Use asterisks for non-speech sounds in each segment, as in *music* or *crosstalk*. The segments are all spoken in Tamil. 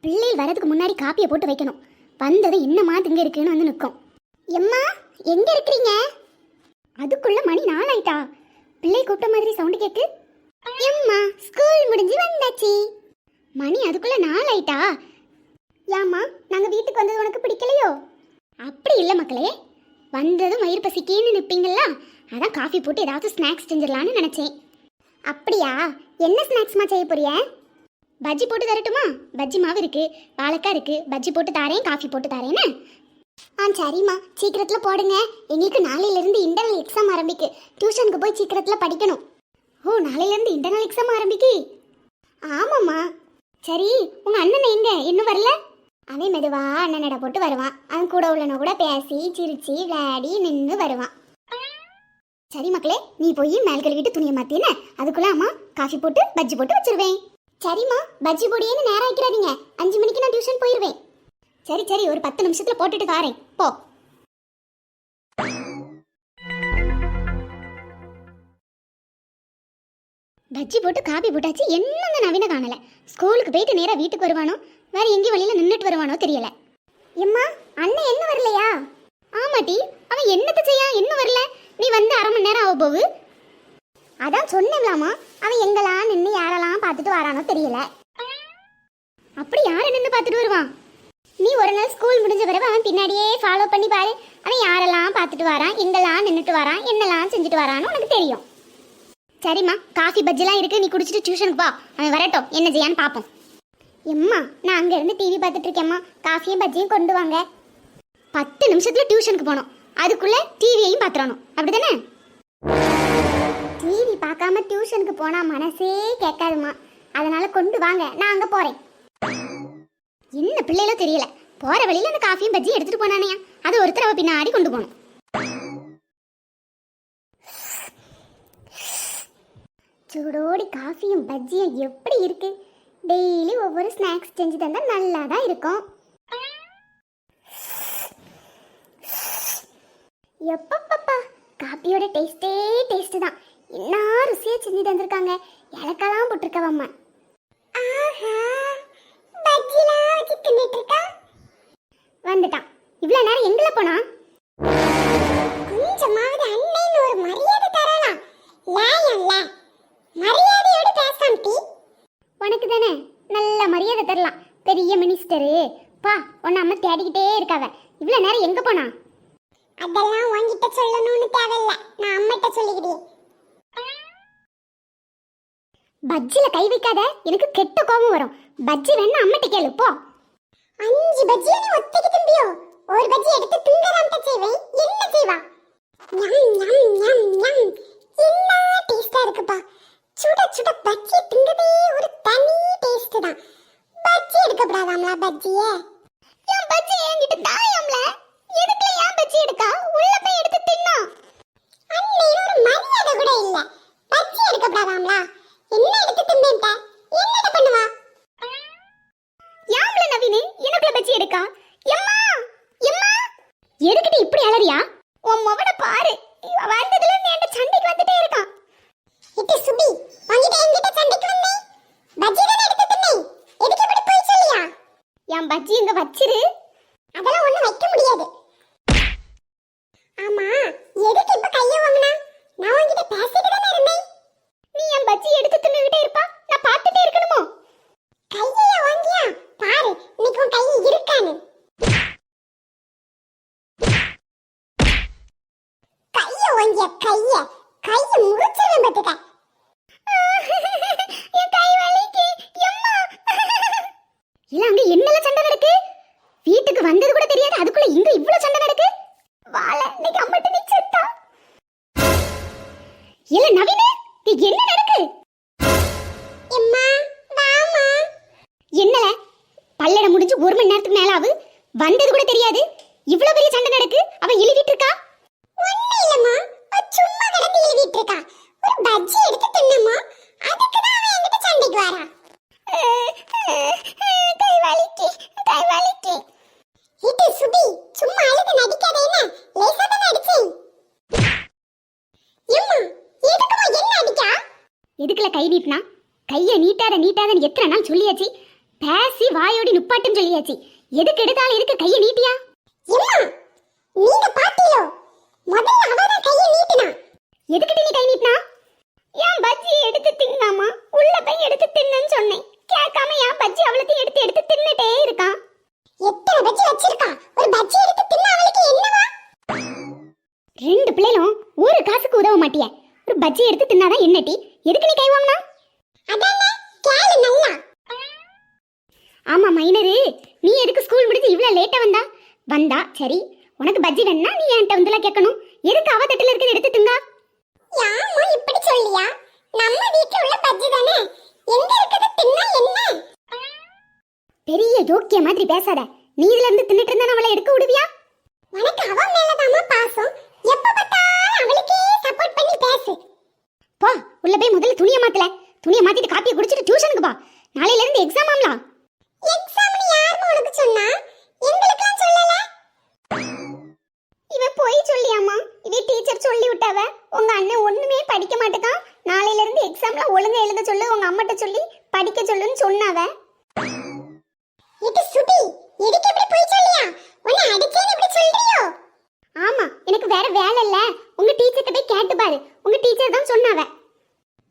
பிள்ளைகள் வரதுக்கு முன்னாடி காப்பியை போட்டு வைக்கணும். வந்தது என்னமா திங்க இருக்குன்னு வந்து நிற்கும். எம்மா எங்க இருக்கிறீங்க? அதுக்குள்ள மணி நாலாயிட்டா? பிள்ளை கூப்பிட்ட மாதிரி சவுண்டு கேக்கு? எம்மா ஸ்கூல் முடிஞ்சு வந்தாச்சு. மணி அதுக்குள்ள நாலாயிட்டா? ஏம்மா நாங்க வீட்டுக்கு வந்தது உனக்கு பிடிக்கலையோ? அப்படி இல்லை மக்களே. வந்ததும் வயிறு பசிக்கின்னு நிற்பீங்களா அதான் காஃபி போட்டு ஏதாவது ஸ்நாக்ஸ் செஞ்சிடலான்னு நினச்சேன். அப்படியா? என்ன ஸ்நாக்ஸ்மா செய்ய போறிய? பஜ்ஜி போட்டு தரட்டுமா? பஜ்ஜி மாவு இருக்கு வாழைக்காய் இருக்கு பஜ்ஜி போட்டு தாரேன் காஃபி போட்டு தாரேன்னு ஆ சரிம்மா. சீக்கிரத்தில் போடுங்க. எங்களுக்கு நாளையிலேருந்து இன்டர்னல் எக்ஸாம் ஆரம்பிக்கு. டியூஷனுக்கு போய் சீக்கிரத்தில் படிக்கணும். ஓ நாளையிலேருந்து இன்டர்னல் எக்ஸாம் ஆரம்பிக்கு? ஆமாம்மா. சரி உங்கள் அண்ணன் எங்க? இன்னும் வரல? அவன் மெதுவா அண்ணனடை போட்டு வருவான். அவன் கூட உள்ளன கூட பேசி சிரிச்சு விளையாடி நின்று வருவான். சரி மக்களே நீ போய் மேல் கழுவிட்டு துணியை மாத்தின அதுக்குள்ள அம்மா காஃபி போட்டு பஜ்ஜி போட்டு வச்சிருவேன். சரிம்மா பஜ்ஜி பொடியேன்னு நேரம் ஆக்கிறாதீங்க அஞ்சு மணிக்கு நான் டியூஷன் போயிடுவேன் சரி சரி ஒரு பத்து நிமிஷத்துல போட்டுட்டு தாரேன் போ. பஜ்ஜி போட்டு காபி போட்டாச்சு என்னங்க நவீன காணல. ஸ்கூலுக்கு போயிட்டு நேராக வீட்டுக்கு வருவானோ? வேற எங்கேயும் வழியில நின்றுட்டு வருவானோ தெரியல. எம்மா அண்ணன் என்ன வரலையா? ஆமாட்டி அவன் என்னத்தை செய்யா? இன்னும் வரல. நீ வந்து அரை மணி நேரம் ஆக போகு அதான் சொன்னேங்களாமா அவன் எங்கெல்லாம் நின்று யாரெல்லாம் பார்த்துட்டு வரானோ தெரியல. அப்படி யாரை நின்று பார்த்துட்டு வருவான்? நீ ஒரு நாள் ஸ்கூல் முடிஞ்ச பிறகு அவன் பின்னாடியே ஃபாலோ பண்ணி பாரு. அவன் யாரெல்லாம் பார்த்துட்டு வரான் எங்கெல்லாம் நின்றுட்டு வரான் என்னெல்லாம் செஞ்சுட்டு வரான்னு உனக்கு தெரியும். சரிம்மா காஃபி பஜ்ஜிலாம் இருக்கு நீ குடிச்சிட்டு டியூஷனுக்கு போ. அவன் வரட்டும் என்ன செய்யான்னு பார்ப்போம் எம்மா நான் அங்கேருந்து டிவி பார்த்துட்டு இருக்கேம்மா. காஃபியும் பஜ்ஜியும் கொண்டு வாங்க. பத்து நிமிஷத்தில் டியூஷனுக்கு போகணும் அதுக்குள்ளே டிவியையும் பார்த்துடணும். அப்படி தானே டிவி பார்க்காம டியூஷனுக்கு போனால் மனசே கேட்காதுமா அதனால கொண்டு வாங்க நான் அங்கே போறேன். என்ன பிள்ளைகளோ தெரியல? போற வழியில அந்த காஃபியும் பஜ்ஜி எடுத்துட்டு போனானே. அது ஒருத்தர் பின்னாடி கொண்டு போகணும். சூடோடி காஃபியும் பஜ்ஜியும் எப்படி இருக்கு? டெய்லி ஒவ்வொரு ஸ்நாக்ஸ் செஞ்சு தந்தால் நல்லா தான் இருக்கும். எப்பப்பப்பா காஃபியோட டேஸ்டே டேஸ்ட் தான். என்ன ருசியா செஞ்சு தந்திருக்காங்க இலக்கெல்லாம் போட்டிருக்கவம்மா வந்துட்டான். இவ்வளவு நேரம் எங்கல போனா? கொஞ்சமாவது அண்ணன் ஒரு மரியாதை தரலாம். லாயம்ல மரியாதையோடு பேசாம் டி. உனக்கு தானே நல்ல மரியாதை தரலாம். பெரிய மினிஸ்டரு பா உன்னை அம்மா தேடிக்கிட்டே இருக்காவ. இவ்வளவு நேரம் எங்க போனா? அதெல்லாம் உன்கிட்ட சொல்லணும்னு தேவையில்ல. நான் அம்மிட்ட சொல்லிக்கிறேன். பஜ்ஜில கை வைக்காத எனக்கு கெட்ட கோபம் வரும். பஜ்ஜி வேணா அம்மிட்ட கேளு போ. அஞ்சு பஜ்ஜி நீ ஒத்தைக்கு திம்பியோ ஒரு பஜ்ஜி எடுத்து திங்கறான்ட்ட செய்வேன் என்ன செய்வா? ஞம் ஞம் ஞம் ஞம். என்ன டேஸ்டா இருக்குப்பா. சுட சுட பஜ்ஜி திங்கதே ஒரு தனி டேஸ்ட் தான். பஜ்ஜி எடுக்கப்படாதாம்ல பஜ்ஜிய? ஏன் பஜ்ஜி என்கிட்ட தாயாம்ல? எதுக்குல ஏன் பஜ்ஜி எடுக்கா? உள்ள போய் எடுத்து தின்னா? அண்ணே ஒரு மரியாதை கூட இல்ல. பஜ்ஜி எடுக்கப்படாதாம்ல? என்ன எடுத்து திம்பேன்ட்ட? என்னட பண்ணுவா? யாம்ல நவீனு? எனக்குள்ள பஜ்ஜி எடுக்கா. எம்மா? எம்மா? எதுக்கிட்ட இப்படி அலறியா? உன் மவனை பாரு. வந்ததுல இருந்து என்கிட்ட சண்டைக்கு வந்துட்டே இருக்கான் இது சுபி உன்கிட்ட என்கிட்ட சண்டைக்கு வந்தே பஜ்ஜி தானே எடுத்து தின்னே எதுக்கு இப்படி போய் சொல்லியா? என் பஜ்ஜி இங்க வச்சிரு. அதெல்லாம் ஒண்ணும் வைக்க முடியாது. ஆமா எதுக்கு இப்ப கைய வாங்கினா நான் உன்கிட்ட பேசிட்டு தானே இருந்தேன். பஜ்ஜி எடுத்து தின்னுகிட்டே இருப்பா. நான் பார்த்துட்டே இருக்கணுமோ? கையை வாங்கியா? பாரு இன்னைக்கு கை இருக்கான்னு. கைய வாங்கிய கைய? கைய முறிச்சிருவேன் பாத்துக்க *laughs* என் கை வலிக்கு. எம்மா. இல்ல அங்க என்னல சண்டை நடக்கு? வீட்டுக்கு வந்தது கூட தெரியாது அதுக்குள்ள எதுக்குல கை நீட்டினா? கையை நீட்டாத நீட்டாதன்னு எத்தனை நாள் சொல்லியாச்சு? பேசி வாயோடி நுப்பாட்டும் சொல்லியாச்சு. எதுக்கு எடுத்தாலும் எதுக்கு கையை நீட்டியா? நீங்க பாட்டியோ? முதல்ல அவதான் கையை நீட்டினா. எதுக்கிட்ட நீ கை நீட்டினா ஏன் பஜ்ஜி எடுத்து தின்னாமா உள்ள போய் எடுத்து தின்னுன்னு சொன்னேன் கேட்காம ஏன் பஜ்ஜி அவ்வளோத்தையும் எடுத்து எடுத்து தின்னுட்டே இருக்கான் எத்தனை பஜ்ஜி வச்சிருக்கா ஒரு பஜ்ஜி எடுத்து தின்ன அவளுக்கு என்னவா ரெண்டு பிள்ளைகளும் ஒரு காசுக்கு உதவ மாட்டிய ஒரு பஜ்ஜி எடுத்து தின்னாதான் என்னட்டி எதுக்கு நீ கை வாங்கினா? ஆமா மைனரு. நீ எதுக்கு ஸ்கூல் முடிஞ்சு இவ்வளவு லேட்டா வந்தா? வந்தா சரி. உனக்கு பஜ்ஜி வேணா நீ என்கிட்ட வந்துலாம் கேட்கணும். எதுக்கு அவ தட்டுல இருக்கிறத எடுத்து திங்கா? யாமா இப்படி சொல்லியா? நம்ம உள்ள பஜ்ஜி தானே. எங்க இருக்குது தின்னா என்ன? பெரிய யோக்கிய மாதிரி பேசாத. நீ இதுல இருந்து தின்னுட்டு இருந்தா அவளை எடுக்க விடுவியா? உனக்கு அவ மேலதாம்மா பாசம். எப்ப பார்த்தாலும் அவளுக்கே சப்போர்ட் பண்ணி பேசு. போ உள்ள போய் முதல்ல துணியை மாத்தல. துணியை மாத்திட்டு காப்பியை குடிச்சிட்டு டியூஷனுக்கு போ. நாளையில இருந்து எக்ஸாம் ஆம்லாம் எக்ஸாம்னு யாருமா உனக்கு சொன்னா? எங்களுக்கெல்லாம் சொல்லல. இவ போய் சொல்லியாமா இவ டீச்சர் சொல்லி விட்டாவ. உங்க அண்ணன் ஒண்ணுமே படிக்க மாட்டேக்கான். நாளையில இருந்து எக்ஸாம்ல ஒழுங்கா எழுத சொல்லு. உங்க அம்மாட்ட சொல்லி படிக்க சொல்லுன்னு சொன்னாவ. இது சுடி எதுக்கு இப்படி போய் சொல்லியா? உன்னை அடிச்சேன்னு இப்படி சொல்றியோ? ஆமா. எனக்கு வேற வேலை இல்ல. உங்க டீச்சர்கிட்ட போய் கேட்டு பாரு. உங்க டீச்சர் தான் சொன்னாவ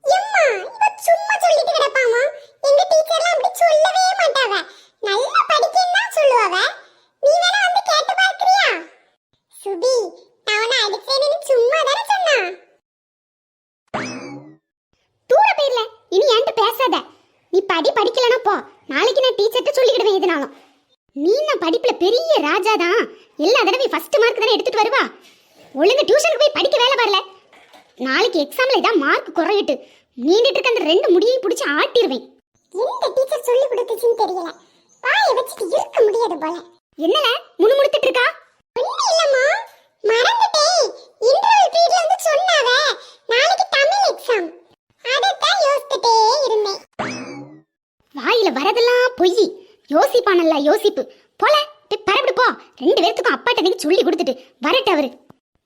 எம்மா இவ சும்மா சொல்லிட்டு கிடப்பாமா? எங்க டீச்சர்லாம் அப்படி சொல்லவே மாட்டாவ நல்லா படிக்கன்னு தான் சொல்லுவாவ நீ வேணா வந்து கேட்டு பார்க்கறியா சுபி நான் உன்னை அடிச்சேன்னு சும்மா தானே சொன்னா தூர போயிரல இனி என்கிட்ட பேசாத நீ படி படிக்கலனா போ நாளைக்கு நான் டீச்சர்கிட்ட சொல்லிக்கிடுவேன் எதுனாலும் நான் படிப்புல பெரிய ராஜா தான். எல்லா தடவையும் ஃபர்ஸ்ட் மார்க் தானே எடுத்துட்டு வருவா? ஒழுங்கு டியூஷனுக்கு போய் படிக்க வேலை வரல நாளைக்கு எக்ஸாம்ல இதான் மார்க் குறையிட்டு. நீண்டுட்டு இருக்க அந்த ரெண்டு முடியையும் பிடிச்சி ஆட்டிடுவேன் எந்த டீச்சர் சொல்லி கொடுத்துச்சுன்னு தெரியல. வாயை வச்சுட்டு இருக்க முடியாது போல. என்னல? முணுமுணுத்துட்டு இருக்கா ஒண்ணும் இல்லம்மா மறந்துட்டேன் இன்டர்வல் பீரியட்ல வந்து சொன்னாவ நாளைக்கு தமிழ் எக்ஸாம் அதைத்தான் யோசிச்சுட்டே இருந்தேன் வாயில வரதெல்லாம் பொய் யோசிப்பானல்ல யோசிப்பு. போல போய் பரப்பிடு போ. ரெண்டு பேர்த்துக்கும் அப்பாட்ட நீங்க சொல்லி கொடுத்துட்டு வரட்டு அவரு.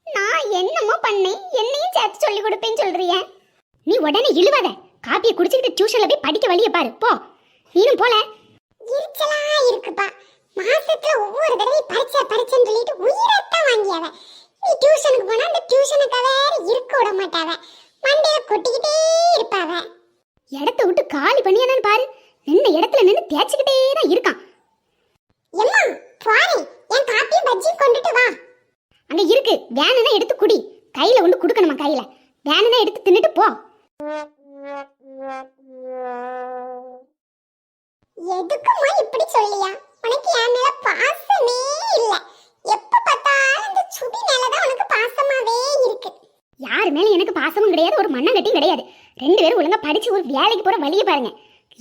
நான் என்னமோ பண்ணேன் என்னையும் சேர்த்து சொல்லி கொடுப்பேன்னு சொல்றிய. நீ உடனே இழுவாத. காப்பியை குடிச்சுக்கிட்டு டியூஷன்ல போய் படிக்க வழிய பாரு போ. நீனும் போல. எரிச்சலா இருக்குப்பா. மாசத்துல ஒவ்வொரு தடவையும் பரிச்சை பரிச்சைன்னு சொல்லிட்டு உயிரத்தான் வாங்கியாவ நீ டியூஷனுக்கு போனா அந்த டியூஷனுக்காக வேற இருக்க விட மாட்டாவ. மண்டையில கொட்டிக்கிட்டே இருப்பாவ. இடத்த விட்டு காலி பண்ணியானு பாரு. நின்ன இடத்துல நின்று தேய்ச்சிக்கிட்டே தான் இருக்கான். எம்மா பாரு என் காப்பியும் பஜ்ஜியும் கொண்டுட்டு வா. அங்க இருக்கு வேணும்னா எடுத்து குடி. கையில ஒன்று கொடுக்கணுமா கையில? வேணும்னா எடுத்து தின்னுட்டு போ. எதுக்குமா இப்படி சொல்லியா? உனக்கு என் மேல பாசமே இல்ல. எப்ப பார்த்தாலும் இந்த சுடி மேலதான் உனக்கு பாசமாவே இருக்கு. யாரு மேல எனக்கு பாசமும் கிடையாது ஒரு மண்ணங்கட்டியும் கிடையாது. ரெண்டு பேரும் ஒழுங்கா படிச்சு ஒரு வேலைக்கு போற வழியை பாருங்க.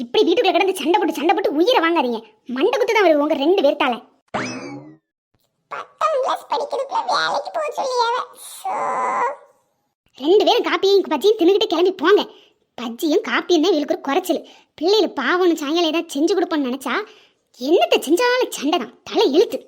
இப்படி வீட்டுக்குள்ள கிடந்து சண்டை போட்டு சண்டை போட்டு உயிரை வாங்காதீங்க. மண்டை குத்து தான் வருது உங்க ரெண்டு பேர்த்தால. ரெண்டு பேரும் காப்பியும் பஜ்ஜியும் தின்னுக்கிட்டு கிளம்பி போங்க. பஜ்ஜியும் காப்பியும் தான் இவளுக்கு ஒரு குறைச்சல். பிள்ளைகள் பாவம்னு சாயங்காலம் ஏதாவது செஞ்சு கொடுப்போம்னு நினைச்சா என்னத்தை செஞ்சாலும் சண்டை தான். தலை இழுத்து.